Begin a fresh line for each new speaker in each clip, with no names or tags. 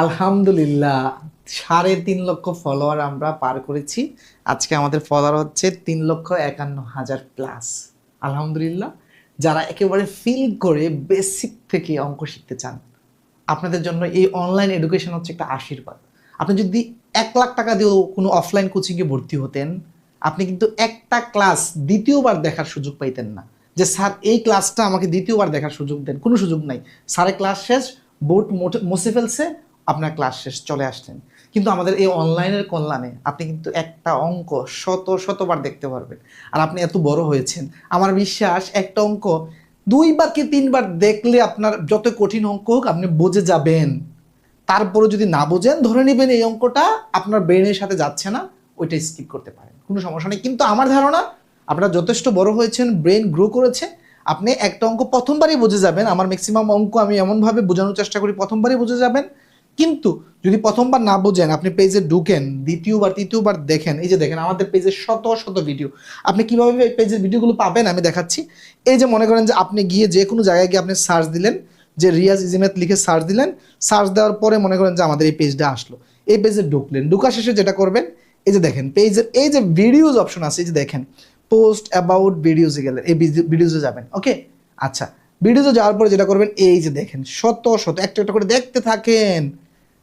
আলহামদুলিল্লাহ, সাড়ে তিন লক্ষ ফলোয়ার আমরা পার করেছি। আজকে আমাদের ফলোয়ার হচ্ছে তিন লক্ষ একান্ন হাজার প্লাস আলহামদুলিল্লাহ, যারা একেবারে ফিল করে বেসিক থেকে অঙ্ক শিখতে চান, আপনাদের জন্য এই অনলাইন এডুকেশন হচ্ছে একটা আশীর্বাদ। আপনি যদি এক লাখ টাকা দিয়েও কোনো অফলাইন কোচিংয়ে ভর্তি হতেন, আপনি কিন্তু একটা ক্লাস দ্বিতীয়বার দেখার সুযোগ পাইতেন না। যে, স্যার, এই ক্লাসটা আমাকে দ্বিতীয়বার দেখার সুযোগ দেন। কোনো সুযোগ নাই। স্যারের ক্লাস শেষ, বোর্ড মোটে, মুছে ফেলছে আপনার ক্লাস শেষ, চলে আসলেন কিন্তু আমাদের এই অনলাইনের কল্যাণে আপনি কিন্তু একটা অঙ্ক শত, শতবার দেখতে পারবেন। আর আপনি এত বড় হয়েছেন। আমার বিশ্বাস, একটা অঙ্ক দুইবার কি তিনবার দেখলে আপনার যত কঠিন অঙ্ক হোক, আপনি বুঝে যাবেন। তারপরে যদি না বোঝেন, ধরে নেবেন এই অঙ্কটা আপনার ব্রেনের সাথে যাচ্ছে না, ওইটা স্কিপ করতে পারেন। কোনো সমস্যা নেই। কিন্তু আমার ধারণা, আপনারা যথেষ্ট বড় হয়েছেন ব্রেন গ্রো করেছে, আপনি একটা অঙ্ক প্রথমবারই বুঝে যাবেন। আমার ম্যাক্সিমাম অঙ্ক আমি এমনভাবে বোঝানোর চেষ্টা করি, প্রথমবারই বুঝে যাবেন। কিন্তু যদি প্রথমবার না বোঝেন, আপনি পেজে ঢুকেন, দ্বিতীয়বার, তৃতীয়বার দেখেন, এই যে দেখেন আমাদের পেজে শত শত ভিডিও আপনি কীভাবে পেজের ভিডিওগুলো পাবেন আমি দেখাচ্ছি। এই যে মনে করেন যে আপনি গিয়ে যে কোনো জায়গায় গিয়ে আপনি সার্চ দিলেন, যে রিয়াজ ইজিমেত লিখে সার্চ দিলেন সার্চ দেওয়ার পরে মনে করেন যে আমাদের এই পেজটা আসলো। এই পেজে ঢুকলেন, ঢুকা শেষে যেটা করবেন, এই যে দেখেন পেজের এই যে ভিডিওজ অপশন আছে, এই যে দেখেন পোস্ট অ্যাবাউট ভিডিওজে গেলেন, এই ভিডিওজে যাবেন ওকে আচ্ছা ভিডিওতে যাওয়ার পরে যেটা করবেন, এই যে দেখেন, শত শত, একটা একটা করে দেখতে থাকেন।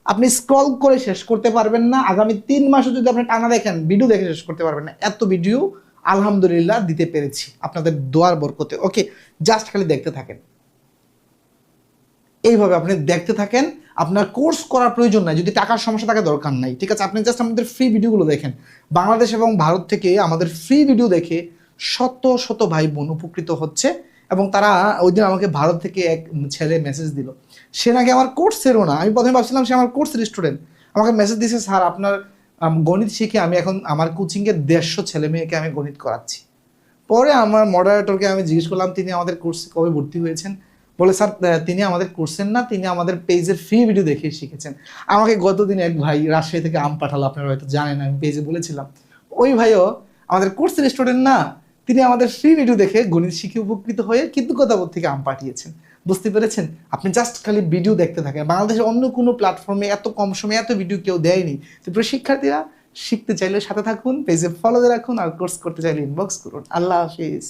আপনি স্ক্রল করে শেষ করতে পারবেন না। আগামী তিন মাসও যদি আপনি টানা দেখেন ভিডিও দেখে শেষ করতে পারবেন না। এত ভিডিও আলহামদুলিল্লাহ দিতে পেরেছি। আপনাদের দোয়ার বরকতে। ওকে জাস্ট খালি দেখতে থাকেন। এইভাবে আপনি দেখতে থাকেন। আপনার কোর্স করার প্রয়োজন নাই। যদি টাকার সমস্যা থাকে, দরকার নাই। ঠিক আছে, আপনি জাস্ট আমাদের ফ্রি ভিডিওগুলো দেখেন। বাংলাদেশ এবং ভারত থেকে আমাদের ফ্রি ভিডিও দেখে শত শত ভাই বোন উপকৃত হচ্ছে এবং তারা ওই দিন আমাকে ভারত থেকে এক ছেলে মেসেজ দিল। সে নাকি আমার কোর্সেরও না। আমি প্রথমে ভাবছিলাম সে আমার কোর্সের স্টুডেন্ট আমাকে মেসেজ দিয়েছে স্যার, আপনার গণিত শিখে আমি এখন আমার কোচিংয়ের দেড়শো ছেলে মেয়েকে আমি গণিত করাচ্ছি। পরে আমার মডারেটরকে আমি জিজ্ঞেস করলাম, তিনি আমাদের কোর্সে কবে ভর্তি হয়েছেন? বলে, স্যার তিনি আমাদের কোর্সের না, তিনি আমাদের পেজের ফ্রি ভিডিও দেখে শিখেছেন। আমাকে গতদিন এক ভাই রাজশাহী থেকে আম পাঠালো, আপনারা হয়তো জানেন, আমি পেজে বলেছিলাম। ওই ভাইও আমাদের কোর্সের স্টুডেন্ট না তিনি আমাদের ফ্রি ভিডিও দেখে গণিত শিখে উপকৃত হয়ে কিন্তু কৃতজ্ঞতাবোধ থেকে আম পাঠিয়েছেন। বুঝতে পেরেছেন? আপনি জাস্ট খালি ভিডিও দেখতে থাকেন। বাংলাদেশের অন্য কোনো প্ল্যাটফর্মে এত কম সময়ে এত ভিডিও কেউ দেয়নি। তো প্রিয় শিক্ষার্থীরা, শিখতে চাইলে সাথে থাকুন পেজে ফলো রাখুন আর কোর্স করতে চাইলে ইনবক্স করুন। আল্লাহ হাফিজ।